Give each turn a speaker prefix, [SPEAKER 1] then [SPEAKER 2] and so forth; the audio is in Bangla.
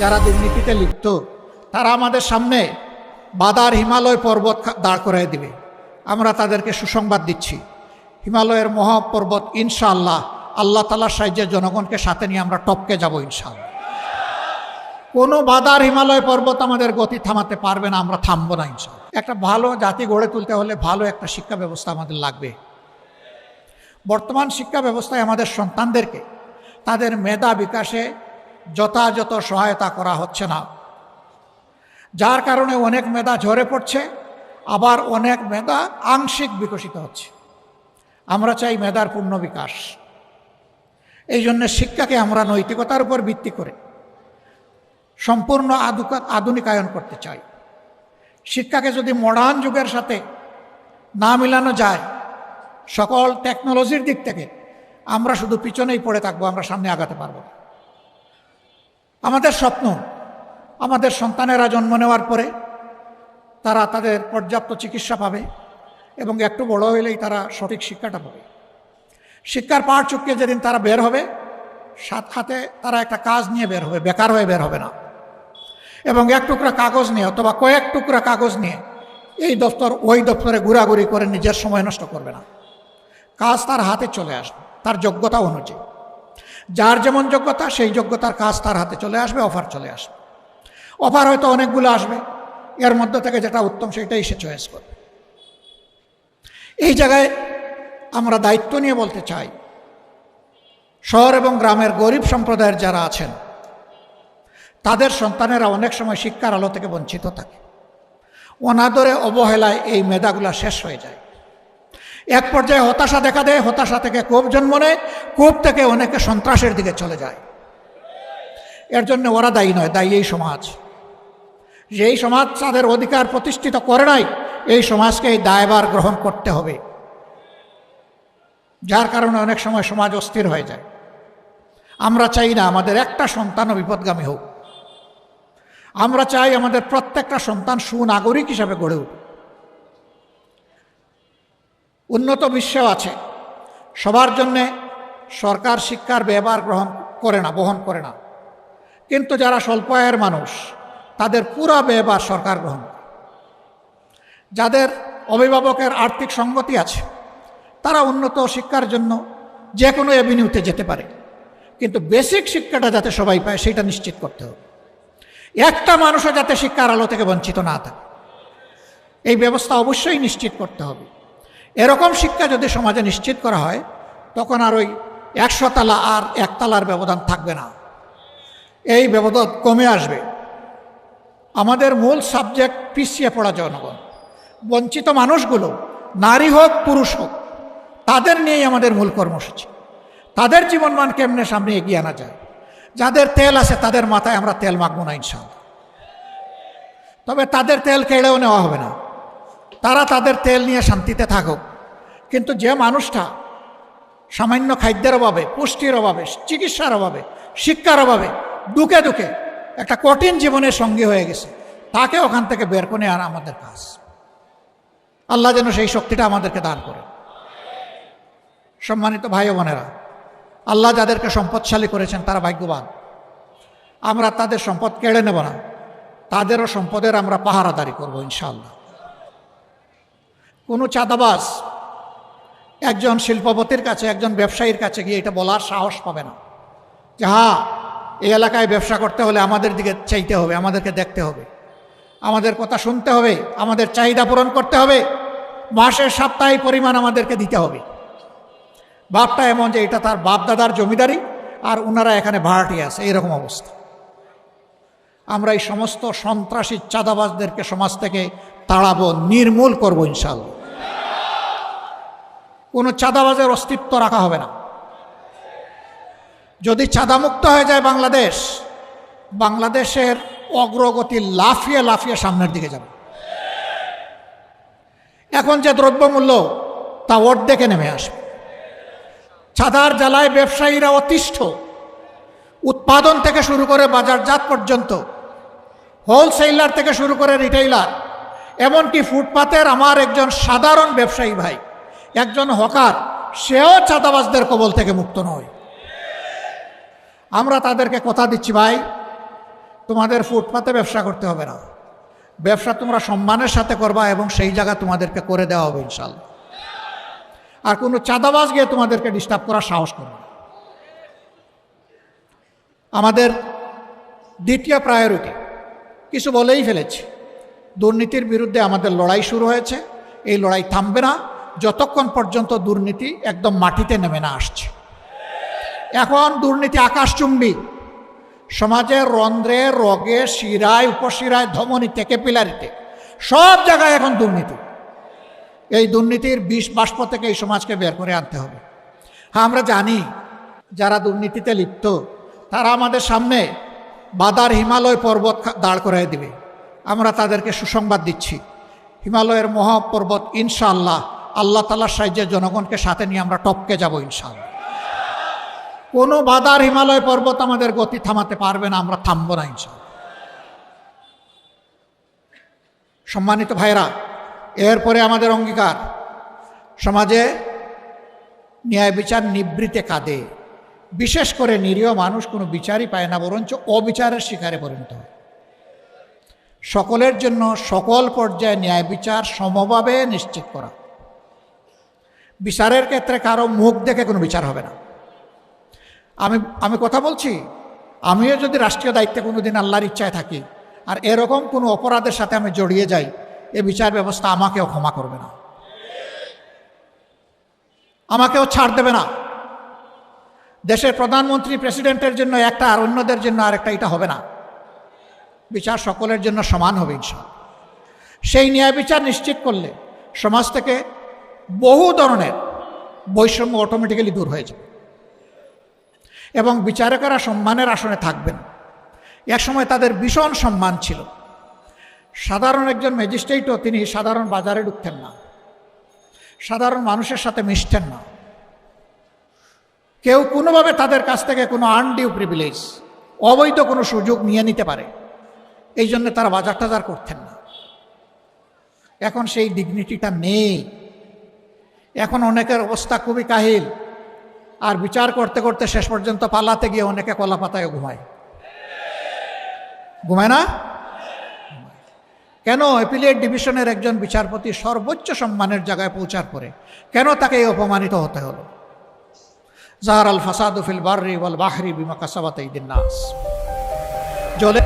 [SPEAKER 1] যারা দুর্নীতিতে লিপ্ত, তারা আমাদের সামনে বাদার হিমালয় পর্বত দাঁড় করাই দিবে। আমরা তাদেরকে সুসংবাদ দিচ্ছি। হিমালয়ের মহাপর্বত, ইনশাআল্লাহ, আল্লাহ তালার সাহায্যে জনগণকে সাথে নিয়ে আমরা টপকে যাব, ইনশাআল্লাহ। কোনো বাদার হিমালয় পর্বত আমাদের গতি থামাতে পারবে না, আমরা থামবো না, ইনশাআল্লাহ। একটা ভালো জাতি গড়ে তুলতে হলে ভালো একটা শিক্ষা ব্যবস্থা আমাদের লাগবে। বর্তমান শিক্ষা ব্যবস্থায় আমাদের সন্তানদেরকে, তাদের মেধা বিকাশে যথাযথ সহায়তা করা হচ্ছে না। যার কারণে অনেক মেধা ঝরে পড়ছে, আবার অনেক মেধা আংশিক বিকশিত হচ্ছে। আমরা চাই মেধার পূর্ণ বিকাশ। এই জন্য শিক্ষাকে আমরা নৈতিকতার উপর ভিত্তি করে সম্পূর্ণ আধুনিকায়ন করতে চাই। শিক্ষাকে যদি মডার্ন যুগের সাথে না মিলানো যায়, সকল টেকনোলজির দিক থেকে আমরা শুধু পিছনেই পড়ে থাকব, আমরা সামনে আগাতে পারব না। আমাদের স্বপ্ন, আমাদের সন্তানেরা জন্ম নেওয়ার পরে তারা তাদের পর্যাপ্ত চিকিৎসা পাবে এবং একটু বড় হইলেই তারা সঠিক শিক্ষাটা পাবে। শিক্ষার পাড় চুকিয়ে যেদিন তারা বের হবে, সাত হাতে তারা একটা কাজ নিয়ে বের হবে, বেকার হয়ে বের হবে না। এবং এক টুকরা কাগজ নিয়ে অথবা কয়েক টুকরা কাগজ নিয়ে এই দপ্তর ওই দপ্তরে ঘোরাঘুরি করে নিজের সময় নষ্ট করবে না। কাজ তার হাতে চলে আসবে, তার যোগ্যতা অনুযায়ী। যার যেমন যোগ্যতা, সেই যোগ্যতার কাজ তার হাতে চলে আসবে, অফার চলে আসবে। অফার হয়তো অনেকগুলো আসবে, এর মধ্যে থেকে যেটা উত্তম সেটাই সে চয়েস করবে। এই জায়গায় আমরা দায়িত্ব নিয়ে বলতে চাই, শহর এবং গ্রামের গরিব সম্প্রদায়ের যারা আছেন, তাদের সন্তানেরা অনেক সময় শিক্ষার আলো থেকে বঞ্চিত থাকে। অনাদরে অবহেলায় এই মেধাগুলা শেষ হয়ে যায়। এক পর্যায়ে হতাশা দেখা দেয়, হতাশা থেকে কোপ জন্ম নেয়, কোপ থেকে অনেকে সন্ত্রাসের দিকে চলে যায়। এর জন্য ওরা দায়ী নয়, দায়ী এই সমাজ। যে এই সমাজ তাদের অধিকার প্রতিষ্ঠিত করে নাই, এই সমাজকে এই দায়বার গ্রহণ করতে হবে। যার কারণে অনেক সময় সমাজ অস্থির হয়ে যায়। আমরা চাই না আমাদের একটা সন্তানও বিপদগামী হোক। আমরা চাই আমাদের প্রত্যেকটা সন্তান সুনাগরিক হিসাবে গড়ে উঠুক। উন্নত বিশ্বেও আছে। সবার জন্যে সরকার শিক্ষার ব্যবহার গ্রহণ করে না, বহন করে না। কিন্তু যারা স্বল্প আয়ের মানুষ, তাদের পুরা ব্যবহার সরকার গ্রহণ। যাদের অভিভাবকের আর্থিক সঙ্গতি আছে, তারা উন্নত শিক্ষার জন্য যে কোনো অ্যাভিনিউতে যেতে পারে। কিন্তু বেসিক শিক্ষাটা যাতে সবাই পায়, সেটা নিশ্চিত করতে হবে। একটা মানুষও যাতে শিক্ষার আলো থেকে বঞ্চিত না থাকে, এই ব্যবস্থা অবশ্যই নিশ্চিত করতে হবে। এরকম শিক্ষা যদি সমাজে নিশ্চিত করা হয়, তখন আর ওই একশো তালা আর একতলার ব্যবধান থাকবে না। এই ব্যবধান কমে আসবে। আমাদের মূল সাবজেক্ট পিছিয়ে পড়া জনগণ। বঞ্চিত মানুষগুলো, নারী হোক, পুরুষ হোক, তাদের নিয়েই আমাদের মূল কর্মসূচি। তাদের জীবনমান কেমনে সামনে এগিয়ে আনা যায়? যাদের তেল আছে, তাদের মাথায় আমরা তেল মাখবো না ইনশাআল্লাহ। তবে তাদের তেল কেড়েও নেওয়া হবে না। তারা তাদের তেল নিয়ে শান্তিতে থাকুক। কিন্তু যে মানুষটা সামান্য খাদ্যের অভাবে, পুষ্টির অভাবে, চিকিৎসার অভাবে, শিক্ষার অভাবে দুকে দুকে একটা কঠিন জীবনের সঙ্গী হয়ে গেছে, তাকে ওখান থেকে বের করে আনা আমাদের কাজ। আল্লাহ যেন সেই শক্তিটা আমাদেরকে দান করে। সম্মানিত ভাই বোনেরা, আল্লাহ যাদেরকে সম্পদশালী করেছেন, তারা ভাগ্যবান। আমরা তাদের সম্পদ কেড়ে নেব না, তাদেরও সম্পদের আমরা পাহারাদারি করব ইনশাআল্লাহ। কোনো চাঁদাবাজ, একজন শিল্পপতির কাছে, একজন ব্যবসায়ীর কাছে গিয়ে এটা বলার সাহস পাবে না। যে হ্যাঁ এই এলাকায় ব্যবসা করতে হলে আমাদের দিকে চাইতে হবে, আমাদেরকে দেখতে হবে। আমাদের কথা শুনতে হবে, আমাদের চাহিদা পূরণ করতে হবে। মাসের সাপ্তাহিক পরিমাণ আমাদেরকে দিতে হবে। বাপটা এমন যে এটা তার বাপ দাদার জমিদারি আর ওনারা এখানে ভাড়াটি আছে এইরকম অবস্থা। আমরা এই সমস্ত সন্ত্রাসী চাঁদাবাজদেরকে সমাজ থেকে তাড়াবো, নির্মূল করব ইনশাল্লাহ কোনো চাঁদাবাজের অস্তিত্ব রাখা হবে না। যদি চাঁদামুক্ত হয়ে যায় বাংলাদেশ, বাংলাদেশের অগ্রগতি লাফিয়ে লাফিয়ে সামনের দিকে যাবে। এখন যে দ্রব্যমূল্য, তা অর্ধেকে নেমে আসবে। চাঁদার জ্বালায় ব্যবসায়ীরা অতিষ্ঠ। উৎপাদন থেকে শুরু করে বাজারজাত পর্যন্ত, হোলসেলার থেকে শুরু করে রিটেইলার, এমনকি ফুটপাতের আমার একজন সাধারণ ব্যবসায়ী ভাই একজন হকার, সেও চাঁদাবাজদের কবল থেকে মুক্ত নয়। আমরা তাদেরকে কথা দিচ্ছি, ভাই, তোমাদের ফুটপাতে ব্যবসা করতে হবে না। ব্যবসা তোমরা সম্মানের সাথে করবা এবং সেই জায়গা তোমাদেরকে করে দেওয়া হবে ইনশাল্লাহ আর কোনো চাঁদাবাজ গিয়ে তোমাদেরকে ডিস্টার্ব করার সাহস করবে আমাদের দ্বিতীয় প্রায়োরিটি কিছু বলেই ফেলেছি। দুর্নীতির বিরুদ্ধে আমাদের লড়াই শুরু হয়েছে। এই লড়াই থামবে না। যতক্ষণ পর্যন্ত দুর্নীতি একদম মাটিতে নেমে না আসছে। এখন দুর্নীতি আকাশচুম্বী। সমাজের রন্ধ্রে, রগে, শিরায়, উপশিরায়, ধমনী, থেকে পিলারিতে সব জায়গায় এখন দুর্নীতি। এই দুর্নীতির বিষ বাষ্প থেকে এই সমাজকে বের করে আনতে হবে। হ্যাঁ আমরা জানি যারা দুর্নীতিতে লিপ্ত, তারা আমাদের সামনে বাদার হিমালয় পর্বত দাঁড় করাই দিবে। আমরা তাদেরকে সুসংবাদ দিচ্ছি। হিমালয়ের মহাপর্বত ইনশাআল্লাহ আল্লাহ তালার সাহায্যে জনগণকে সাথে নিয়ে আমরা টপকে যাব ইনশাআল্লাহ। কোনো বাদার হিমালয় পর্বত আমাদের গতি থামাতে পারবে না, আমরা থামবো না ইনশাআল্লাহ। সম্মানিত ভাইরা এরপরে আমাদের অঙ্গীকার। সমাজে ন্যায় বিচার নিবৃতে কাঁদে। বিশেষ করে নিরীহ মানুষ কোনো বিচারই পায় না, বরঞ্চ অবিচারের শিকারে পরিণত হয়। সকলের জন্য সকল পর্যায়ে ন্যায় বিচার সমভাবে নিশ্চিত করা। বিচারের ক্ষেত্রে কারও মুখ দেখে কোনো বিচার হবে না। আমি আমি কথা বলছি, আমিও যদি রাষ্ট্রীয় দায়িত্বে কোনো দিন আল্লাহর ইচ্ছায় থাকি আর এরকম কোনো অপরাধের সাথে আমি জড়িয়ে যাই, এ বিচার ব্যবস্থা আমাকেও ক্ষমা করবে না। আমাকেও ছাড় দেবে না। দেশের প্রধানমন্ত্রী প্রেসিডেন্টের জন্য একটা আর অন্যদের জন্য আরেকটা এটা হবে না। বিচার সকলের জন্য সমান হবে ইনশাল সেই ন্যায় বিচার নিশ্চিত করলে সমাজ থেকে বহু ধরনের বৈষম্য অটোমেটিক্যালি দূর হয়ে যাবে। এবং বিচারকেরা সম্মানের আসনে থাকবেন। একসময় তাদের ভীষণ সম্মান ছিল। সাধারণ একজন ম্যাজিস্ট্রেটও তিনি সাধারণ বাজারে ঢুকতেন না। সাধারণ মানুষের সাথে মিশতেন না। কেউ কোনোভাবে তাদের কাছ থেকে কোনো আনডিউ প্রিভিলেজ অবৈধ কোনো সুযোগ নিয়ে নিতে পারে। এই জন্য তারা বাজার টাজার করতেন না। এখন সেই ডিগনিটিটা নেই। এখন অনেকের অবস্থা খুবই কাহিল। আর বিচার করতে করতে শেষ পর্যন্ত পালাতে গিয়ে অনেকে কলা পাতায় ঘুমায়। ঘুমায় না? কেন অ্যাপিলিয়েট ডিভিশনের একজন বিচারপতি সর্বোচ্চ সম্মানের জায়গায় পৌঁছার পরে কেন তাকে অপমানিত হতে হলো? জাহার আল ফাসাদুফিল বার্রি বাহরি বিমা কাসাবাত জলে